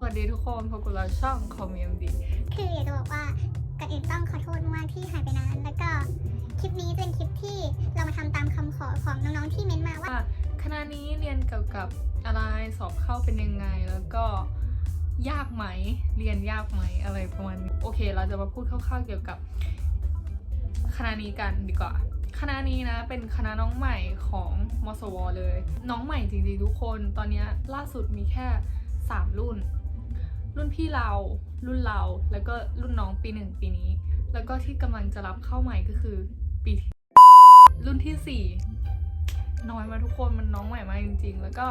สวัสดีทุกคนพบกับเราช่องคอมมีมดีคืออยากจะบอกว่าก่อนอื่นต้องขอโทษมากที่หายไปนาน แล้วก็คลิปนี้เป็นคลิปที่เรามาทำตามคำขอของน้องๆที่เม้นต์มาว่าคณะนี้เรียนเกี่ยวกับอะไรสอบเข้าเป็นยังไงแล้วก็ยากไหมเรียนยากไหมอะไรประมาณนี้โอเค เราจะมาพูดคร่าวๆเกี่ยวกับคณะนี้กันดีกว่าคณะนี้นะเป็นคณะน้องใหม่ของมสวเลย น้องใหม่จริงๆทุกคน ตอนนี้ล่าสุดมีแค่ 3 รุ่น พี่เรารุ่นเราแล้วก็รุ่นน้องปีหนึ่งปีนี้ แล้วก็ที่กำลังจะรับเข้าใหม่ก็คือปีที่รุ่นที่4น้อยมากทุกคนมันน้องใหม่มากจริง ๆ แล้วก็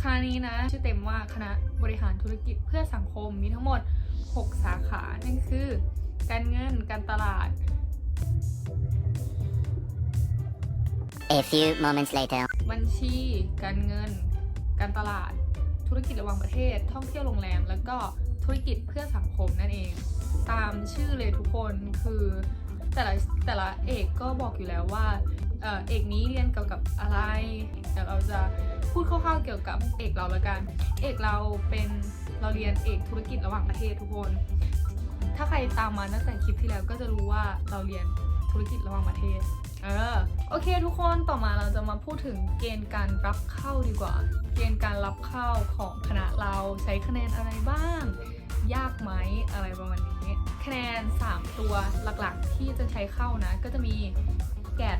คณะนี้นะชื่อเต็มว่าคณะบริหารธุรกิจเพื่อสังคมมีทั้งหมด 6 สาขา นั่นคือ การเงินการตลาด A few moments later. บัญชี การเงิน การตลาด ธุรกิจระหว่างประเทศ ท่องเที่ยวโรงแรม แล้วก็ ธุรกิจเพื่อสังคมนั่นเอง ตามชื่อเลยทุกคนคือแต่ละแต่ละเอกก็บอกอยู่แล้วว่าเอกนี้เรียนเกี่ยวกับอะไรเดี๋ยวเราจะพูดคร่าวๆเกี่ยวกับเอกเราละกัน เอกเราเป็นเราเรียนเอกธุรกิจระหว่างประเทศทุกคน ถ้าใครตามมาตั้งแต่คลิปที่แล้วก็จะรู้ว่าเราเรียนธุรกิจระหว่างประเทศ เออ โอเคทุกคนต่อมาเราจะมาพูดถึงเกณฑ์การรับเข้าดีกว่า เกณฑ์การรับเข้าของคณะเราใช้คะแนนอะไรบ้าง ยากไหมอะไรประมาณนี้ คะแนน 3 ตัวหลักๆ ที่จะใช้เข้านะ ก็จะมีแกด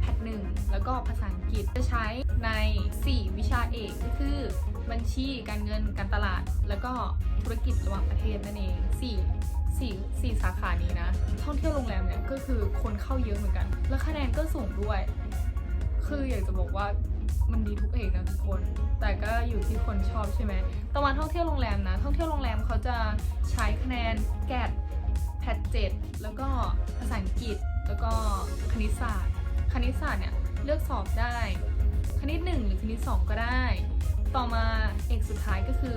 แพทหนึ่งแล้วก็ภาษาอังกฤษจะใช้ใน 4 วิชาเอกก็คือ บัญชีการเงินการตลาด แล้วก็ธุรกิจระหว่างประเทศนั่นเอง4สี่สี่สาขานี้นะ ท่องเที่ยวโรงแรมเนี่ยก็คือคนเข้าเยอะเหมือนกัน แล้วคะแนนก็สูงด้วย คืออยากจะบอกว่า มันดีทุกเอกนะทุกคน แต่ก็อยู่ที่คนชอบใช่ไหมต่อมาท่องเที่ยวโรงแรมนะ ท่องเที่ยวโรงแรมเขาจะใช้คะแนนแกดแพทเจ็ดแล้วก็ภาษาอังกฤษ แล้วก็คณิตศาสตร์ คณิตศาสตร์เนี่ยเลือกสอบได้ คณิตหนึ่งหรือคณิตสองก็ได้ ต่อมาเอกสุดท้ายก็คือ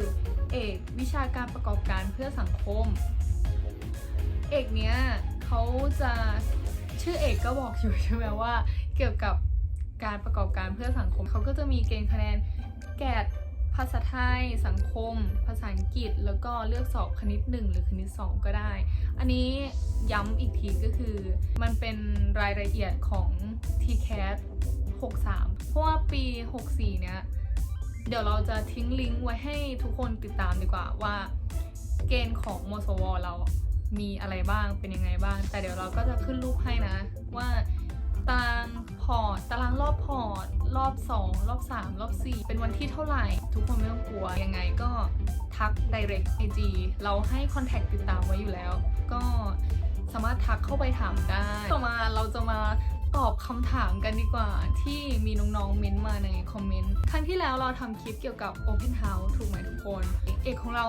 เอกวิชาการประกอบการเพื่อสังคม เอกเนี้ยเขาจะชื่อเอกก็บอกอยู่ใช่ไหมว่าเกี่ยวกับ การประกอบการเพื่อสังคม เขาก็จะมีเกณฑ์คะแนนแกดภาษาไทย สังคม ภาษาอังกฤษ แล้วก็เลือกสอบคณิต 1 หรือคณิต 2 ก็ได้ อันนี้ย้ำอีกทีก็คือ มันเป็นรายละเอียดของ TCAS 63 เพราะว่าปี 64 เนี้ยเดี๋ยวเราจะทิ้งลิงก์ไว้ให้ทุกคนติดตามดีกว่าว่า เกณฑ์ของมสวเรามีอะไรบ้างเป็นยังไงบ้าง แต่เดี๋ยวเราก็จะขึ้นรูปให้นะ รอบ 2 รอบ 3 รอบ 4 เป็นวันที่เท่าไหร่ ทุกคนไม่ต้องกลัว ยังไงก็ทัก direct IG เราให้ contact ติดตามไว้อยู่แล้ว ก็สามารถทักเข้าไปถามได้ต่อมาเราจะมาตอบคำถามกันดีกว่าที่มีน้องๆเม้นต์มาในคอมเมนต์ ครั้งที่แล้วเราทำคลิปเกี่ยวกับ Open House ถูกไหมทุกคน เอกของเรา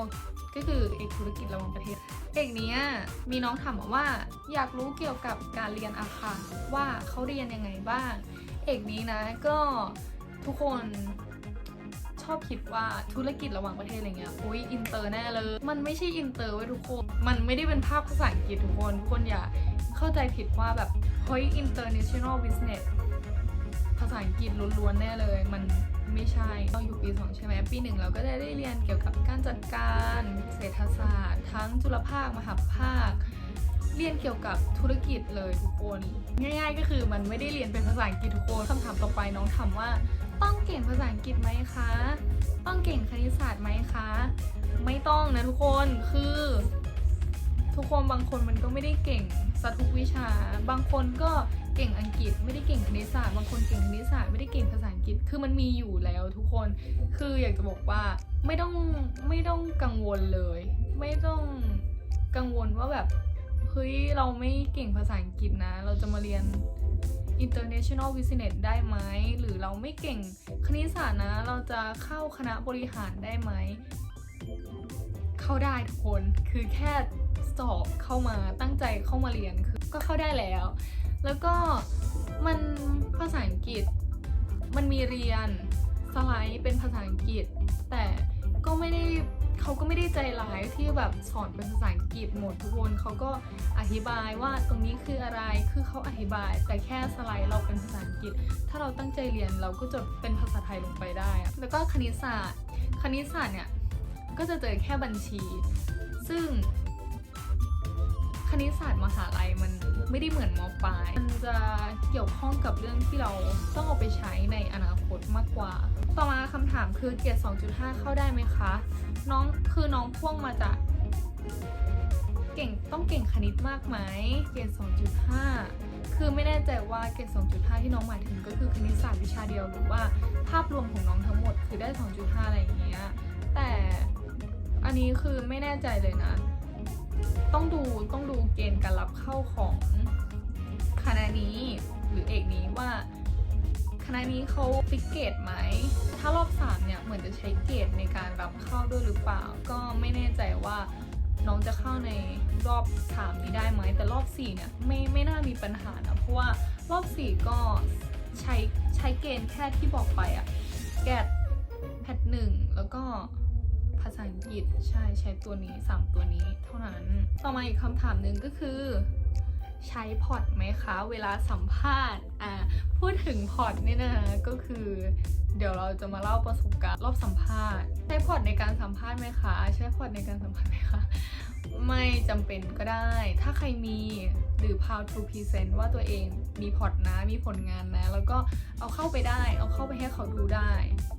ก็คือเอกธุรกิจระหว่างประเทศ เอกนี้มีน้องถามว่าอยากรู้เกี่ยวกับการเรียนอาคารว่าเขาเรียนยังไงบ้าง เอกนี้นะก็ทุกคนชอบคิดว่าธุรกิจระหว่างประเทศอะไรเงี้ยอุ้ยอินเตอร์แน่เลย มันไม่ใช่อินเตอร์ไว้ยทุกคน มันไม่ได้เป็นภาพภาษาอังกฤษทุกคนทุกคนอย่าเข้าใจผิดว่าแบบเฮ้ย international business ภาษาอังกฤษล้วนๆแน่เลย มันไม่ใช่เราอยู่ปี 2 ใช่ไหมปีหนึ่งเราก็ได้ได้เรียนเกี่ยวกับการจัดการเศรษฐศาสตร์ ทั้งจุลภาค มหาภาค เรียนเกี่ยวกับธุรกิจเลยทุกคน ง่าย ๆ ก็คือมันไม่ได้เรียนเป็นภาษาอังกฤษทุกคนคำถามต่อไปน้องถามว่า ต้องเก่งภาษาอังกฤษไหมคะ ต้องเก่งคณิตศาสตร์ไหมคะ ไม่ต้องนะทุกคนคือ ทุกคนบางคนมันก็ไม่ได้เก่งสัทุกวิชา บางคนก็เก่งอังกฤษ ไม่ได้เก่งคณิตศาสตร์บางคนเก่งคณิตศาสตร์ไม่ได้เก่งภาษาอังกฤษคือมันมีอยู่แล้วทุกคนคืออยากจะบอกว่าไม่ต้องไม่ต้องกังวลเลย ไม่ต้องกังวลว่าแบบ เฮ้ย เราไม่เก่งภาษาอังกฤษนะ เราจะมาเรียน international business ได้ไหม หรือเราไม่เก่งคณิตศาสตร์นะ เราจะเข้าคณะบริหารได้ไหม เข้าได้ทุกคน คือแค่สอบเข้ามาตั้งใจเข้ามาเรียนคือก็เข้าได้แล้ว แล้วก็มันภาษาอังกฤษ มันมีเรียนสไลด์เป็นภาษาอังกฤษ แต่ ก็ไม่ได้เขาก็ไม่ได้ใจร้ายที่แบบสอนเป็นภาษาอังกฤษหมดทุกคนเขาก็อธิบายว่าตรงนี้คืออะไรคือเขาอธิบาย แต่แค่สไลด์เราเป็นภาษาอังกฤษ ถ้าเราตั้งใจเรียนเราก็จดเป็นภาษาไทยลงไปได้ แล้วก็คณิตศาสตร์ คณิตศาสตร์เนี่ยก็จะเจอแค่บัญชี ซึ่ง คณิตศาสตร์มหาลัยมันไม่ได้เหมือนมปลาย มันจะเกี่ยวข้องกับเรื่องที่เราต้องเอาไปใช้ในอนาคตมากกว่า ต่อมาคำถามคือเกรด2.5 เข้าได้ไหมคะ น้องคือน้องพ่วงมาจากเก่งต้องเก่งคณิตมากไหมเกรด2.5 คือไม่แน่ใจว่าเกรด2.5 ที่น้องหมายถึงก็คือคณิตศาสตร์วิชาเดียวหรือว่าภาพรวมของน้องทั้งหมดคือได้ 2.5 อะไรอย่างเงี้ย แต่อันนี้คือไม่แน่ใจเลยนะ ต้องดูต้องดูเกณฑ์การรับเข้าของคณะนี้หรือเอกนี้ว่าคณะนี้เขาฟิกเกตไหม ถ้ารอบสามเนี่ยเหมือนจะใช้เกรดในการรับเข้าด้วยหรือเปล่า ก็ไม่แน่ใจว่าน้องจะเข้าในรอบสามนี้ได้ไหม แต่รอบสี่เนี่ยไม่ไม่น่ามีปัญหานะ เพราะว่ารอบสี่ก็ใช้ใช้เกณฑ์แค่ที่บอกไปอะแกดแพทหนึ่งแล้วก็ ภาษาอังกฤษใช่ใช้ตัวนี้ 3 ตัวนี้เท่านั้น ต่อมาอีกคำถามหนึ่งก็คือ ใช้พอร์ตไหมคะ เวลาสัมภาษณ์อ่าพูดถึงพอร์ตนี่นะก็คือ เดี๋ยวเราจะมาเล่าประสบการณ์รอบสัมภาษณ์ ใช้พอร์ตในการสัมภาษณ์ไหมคะ ใช้พอร์ตในการสัมภาษณ์ไหมคะ ไม่จำเป็นก็ได้ ถ้าใครมีหรือ how to present ว่าตัวเองมีพอร์ตนะ มีผลงานนะ แล้วก็เอาเข้าไปได้ เอาเข้าไปให้เขาดูได้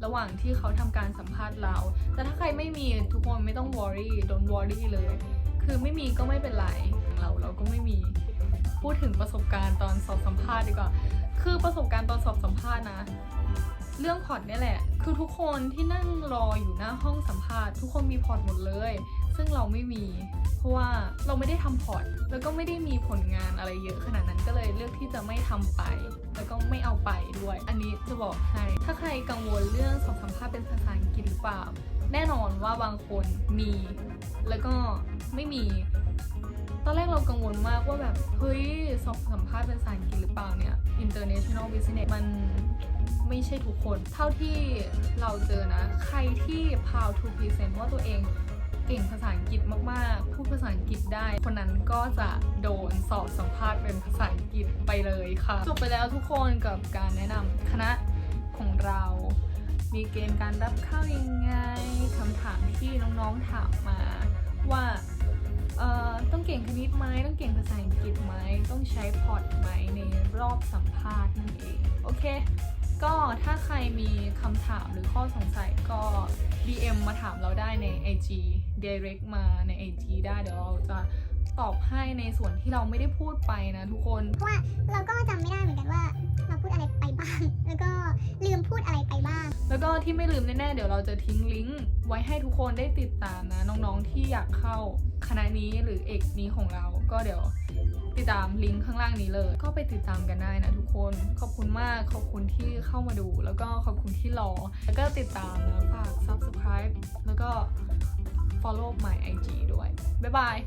ระหว่างที่เขาทำการสัมภาษณ์เรา แต่ถ้าใครไม่มีทุกคนไม่ต้อง worry don't worry เลย คือไม่มีก็ไม่เป็นไรเราเราก็ไม่มี พูดถึงประสบการณ์ตอนสอบสัมภาษณ์ดีกว่า คือประสบการณ์ตอนสอบสัมภาษณ์นะ เรื่องพอร์ตเนี่ยแหละ คือทุกคนที่นั่งรออยู่หน้าห้องสัมภาษณ์ทุกคนมีพอร์ตหมดเลย ซึ่งเราไม่มี เพราะว่าเราไม่ได้ทำพอร์ต แล้วก็ไม่ได้มีผลงานอะไรเยอะขนาดนั้นก็เลยเลือกที่จะไม่ทำไป แล้วก็ไม่เอาไปด้วย อันนี้จะบอกให้ ถ้าใครกังวลเรื่องสอบสัมภาษณ์เป็นภาษาอังกฤษหรือเปล่า แน่นอนว่าบางคนมี แล้วก็ไม่มี เรากังวลมากว่าแบบ เฮ้ยสอบสัมภาษณ์เป็นภาษาอังกฤษหรือเปล่าเนี่ย international business มันไม่ใช่ทุกคน เท่าที่เราเจอนะ ใครที่ proud to present ว่าตัวเองเก่งภาษาอังกฤษมากๆ พูดภาษาอังกฤษได้ คนนั้นก็จะโดนสอบสัมภาษณ์เป็นภาษาอังกฤษไปเลยค่ะ จบไปแล้วทุกคนกับการแนะนำคณะของเรา มีเกณฑ์การรับเข้ายังไงคำถามที่น้องๆถามมาว่า ต้องเก่งคณิตไหมต้องเก่งภาษาอังกฤษไหมต้องใช้พอร์ตไหมในรอบสัมภาษณ์นั่นเองโอเค ก็ถ้าใครมีคำถามหรือข้อสงสัยก็ DM มาถามเราได้ใน IG direct มาใน IG ได้เดี๋ยวเราจะ ตอบให้ในส่วนที่เราไม่ได้พูดไปนะทุกคนเพราะว่าเราก็จำไม่ได้เหมือนกันว่า เราพูดอะไรไปบ้าง แล้วก็ลืมพูดอะไรไปบ้าง แล้วก็ที่ไม่ลืมแน่ๆเดี๋ยวเราจะทิ้งลิงก์ไว้ให้ทุกคนได้ติดตามนะน้องๆที่อยากเข้าคณะนี้หรือเอกนี้ของเราก็เดี๋ยวติดตามลิงก์ข้างล่างนี้เลย ก็ไปติดตามกันได้นะทุกคน ขอบคุณมาก ขอบคุณที่เข้ามาดู แล้วก็ขอบคุณที่รอ แล้วก็ติดตามนะฝาก subscribe แล้วก็ follow my IG ด้วย บ๊ายบาย